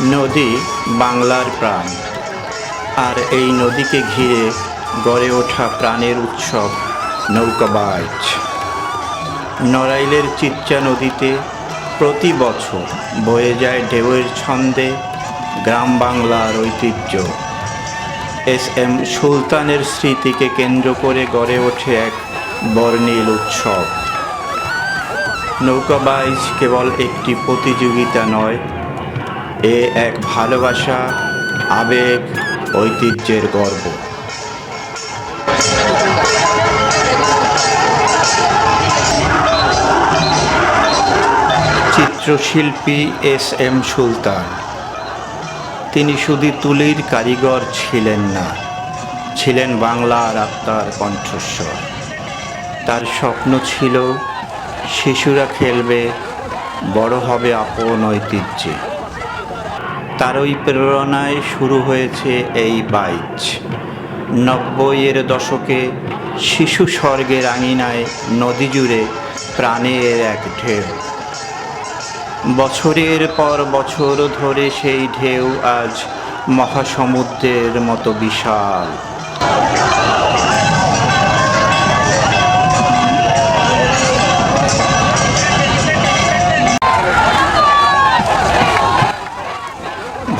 নদী বাংলার প্রাণ। আর এই নদীকে ঘিরে গড়ে ওঠা প্রাণের উৎসব নৌকাবাজ নড়াইলের চিচ্চা নদীতে প্রতি বছর বয়ে যায় ঢেউয়ের ছন্দে গ্রাম বাংলার ঐতিহ্য। এস এম সুলতানের স্মৃতিকে কেন্দ্র করে গড়ে ওঠে এক বর্ণিল উৎসব। নৌকাবাইজ কেবল একটি প্রতিযোগিতা নয় এ এক ভালোবাসা, আবেগ, ঐতিহ্যের গর্ব। চিত্রশিল্পী এস এম সুলতান। তিনি শুধু তুলির কারিগর ছিলেন না। ছিলেন বাংলার আত্মার কণ্ঠস্বর। তার স্বপ্ন ছিল, শিশুরা খেলবে, বড় হবে আপন ঐতিহ্যে। তার ওই প্রেরণায় শুরু হয়েছে এই বাইচ। নব্বইয়ের দশকে শিশু স্বর্গের আঙিনায় নদী জুড়ে প্রাণের এক ঢেউ। বছরের পর বছর ধরে সেই ঢেউ আজ মহাসমুদ্রের মতো বিশাল।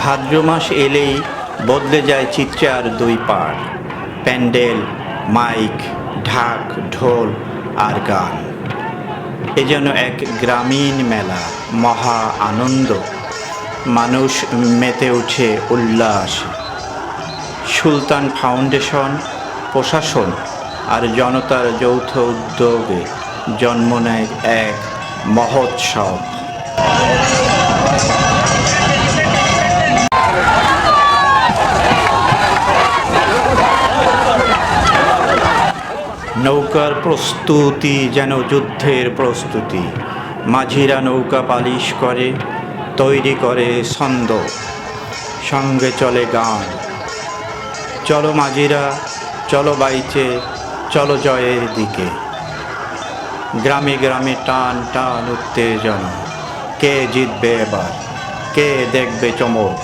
ভাদ্র মাস এলেই বদলে যায় চিত্রার দুই পার প্যান্ডেল, মাইক, ঢাক, ঢোল আর গান। এ যেন এক গ্রামীণ মেলা, মহা আনন্দ। মানুষ মেতে উঠে উল্লাস। সুলতান ফাউন্ডেশন, প্রশাসন আর জনতার যৌথ উদ্যোগে জন্ম নেয় এক মহোৎসব। নৌকার প্রস্তুতি যেন যুদ্ধের প্রস্তুতি। মাঝিরা নৌকা পালিশ করে, তৈরি করে ছন্দ। সঙ্গে চলে গান। চলো মাঝিরা, চলো বাইচে, চলো জয়ের দিকে। গ্রামে গ্রামে টান টান উত্তেজনা। কে জিতবে এবার? কে দেখবে চমক?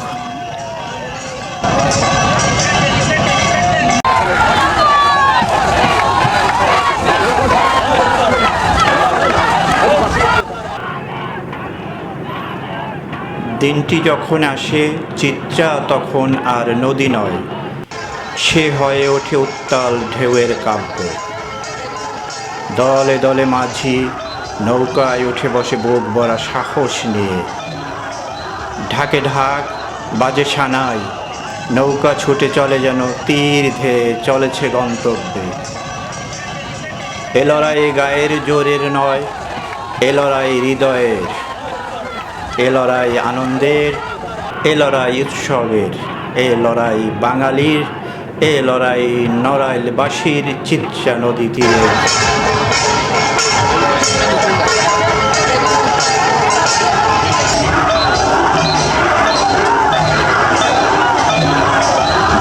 দিনটি যখন আসে, চিত্রা তখন আর নদী নয়। সে হয়ে ওঠে উত্তাল ঢেউয়ের কাব্য। দলে দলে মাঝি নৌকায় উঠে বসে বুক ভরা সাহস নিয়ে। ঢাকে ঢাক বাজে সানাই, নৌকা ছুটে চলে যেন তীর ধেয়ে চলেছে গন্তব্যে। এ লড়াই গায়ের জোরের নয়, এ লড়াই হৃদয়ের। এ লড়াই আনন্দের, এ লড়াই উৎসবের, এ লড়াই বাঙালির, এ লড়াই নড়াইলবাসীর চিৎসা নদী তীরে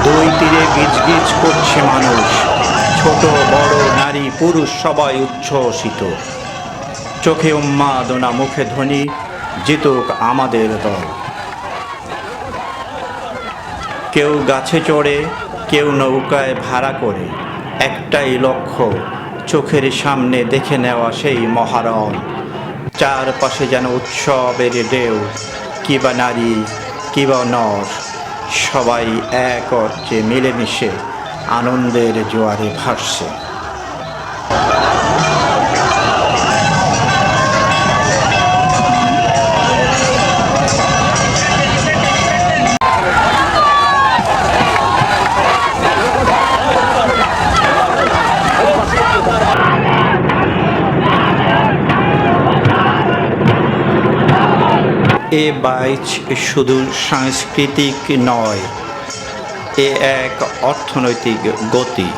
দুই তীরে গিজ গিজ করছে মানুষ, ছোট, বড়, নারী, পুরুষ, সবাই উচ্ছ্বসিত। চোখে উন্মাদনা, মুখে ধ্বনি জিতুক আমাদের দল। কেউ গাছে চড়ে, কেউ নৌকায় ভাড়া করে, একটাই লক্ষ্য, চোখের সামনে দেখে নেওয়া সেই মহারণ। চারপাশে যেন উৎসবের ঢেউ, কিবা নারী, কিবা নর সবাই এক অর্থে মিলেমিশে আনন্দের জোয়ারে ভাসছে। এ বাইচ শুধু সাংস্কৃতিক নয়, এ এক অর্থনৈতিক গতি।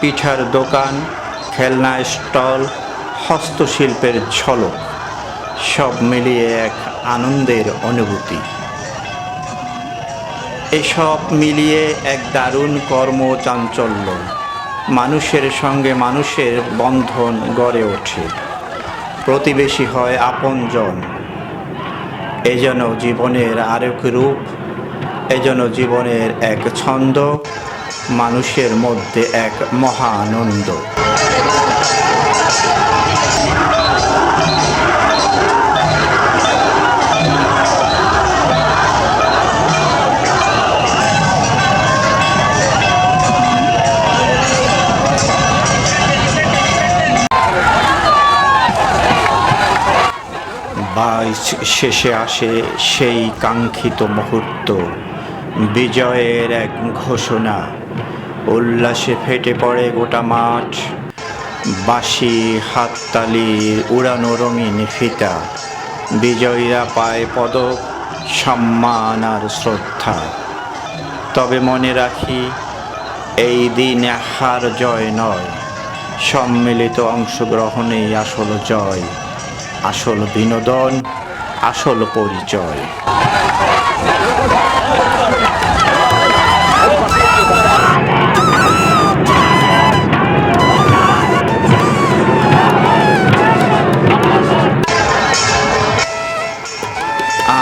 পিঠার দোকান খেলনা স্টল, হস্তশিল্পের ঝলক, সব মিলিয়ে এক আনন্দের অনুভূতি। এসব মিলিয়ে এক দারুণ কর্ম চাঞ্চল্য মানুষের সঙ্গে মানুষের বন্ধন গড়ে ওঠে। প্রতিবেশী হয় আপনজন। এ যেন জীবনের আরেক রূপ এ যেন জীবনের এক ছন্দ মানুষের মধ্যে এক মহানন্দ। বাইশ শেষে আসে সেই কাঙ্ক্ষিত মুহূর্ত। বিজয়ের এক ঘোষণা। উল্লাসে ফেটে পড়ে গোটা মাঠ। বাঁশি, হাততালি, উড়ানো রঙিন ফিতা। বিজয়ীরা পায় পদক, সম্মান আর শ্রদ্ধা। তবে মনে রাখি, এই দিন হার জয় নয়। সম্মিলিত অংশগ্রহণেই আসল জয়, আসল বিনোদন। আসল পরিচয়।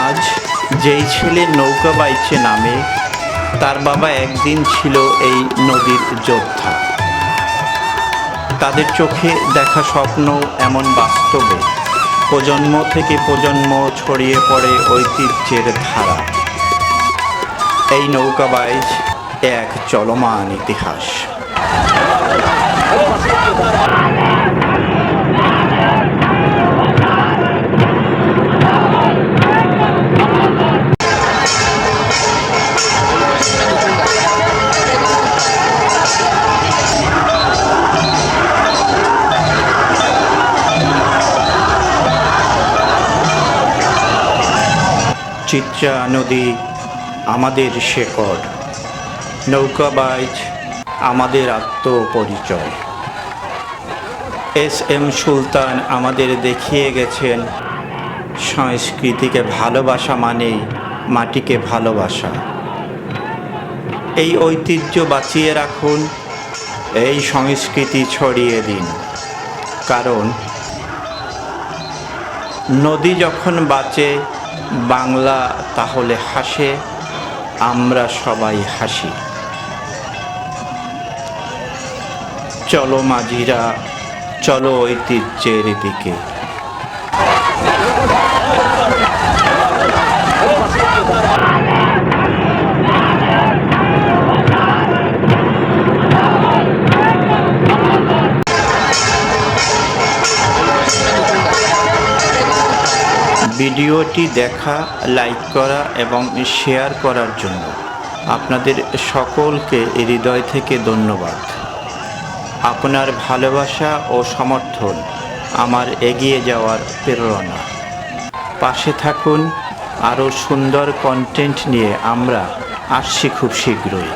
আজ যেই ছেলে নৌকা বাইছে নামে, তার বাবা একদিন ছিল এই নদীর যোদ্ধা। তাদের চোখে দেখা স্বপ্ন এমন বাস্তবে প্রজন্ম থেকে প্রজন্ম ছড়িয়ে পড়ে ঐতিহ্যের ধারা। এই নৌকাবাইজ এক চলমান ইতিহাস। চিত্রা নদী আমাদের শেকড়। নৌকাবাইজ আমাদের আত্মপরিচয়। এস এম সুলতান আমাদের দেখিয়ে গেছেন, সংস্কৃতিকে ভালোবাসা মানেই মাটিকে ভালোবাসা। এই ঐতিহ্য বাঁচিয়ে রাখুন, এই সংস্কৃতি ছড়িয়ে দিন। কারণ, নদী যখন বাঁচে বাংলা তাহলে হাসে আমরা সবাই হাসি। চলো মাঝিরা চলো ঐতিহ্যের দিকে। ভিডিওটি দেখা, লাইক করা এবং শেয়ার করার জন্য আপনাদের সকলকে হৃদয় থেকে ধন্যবাদ। আপনার ভালোবাসা ও সমর্থন আমার এগিয়ে যাওয়ার প্রেরণা। পাশে থাকুন, আরও সুন্দর কন্টেন্ট নিয়ে আমরা আসছি খুব শীঘ্রই।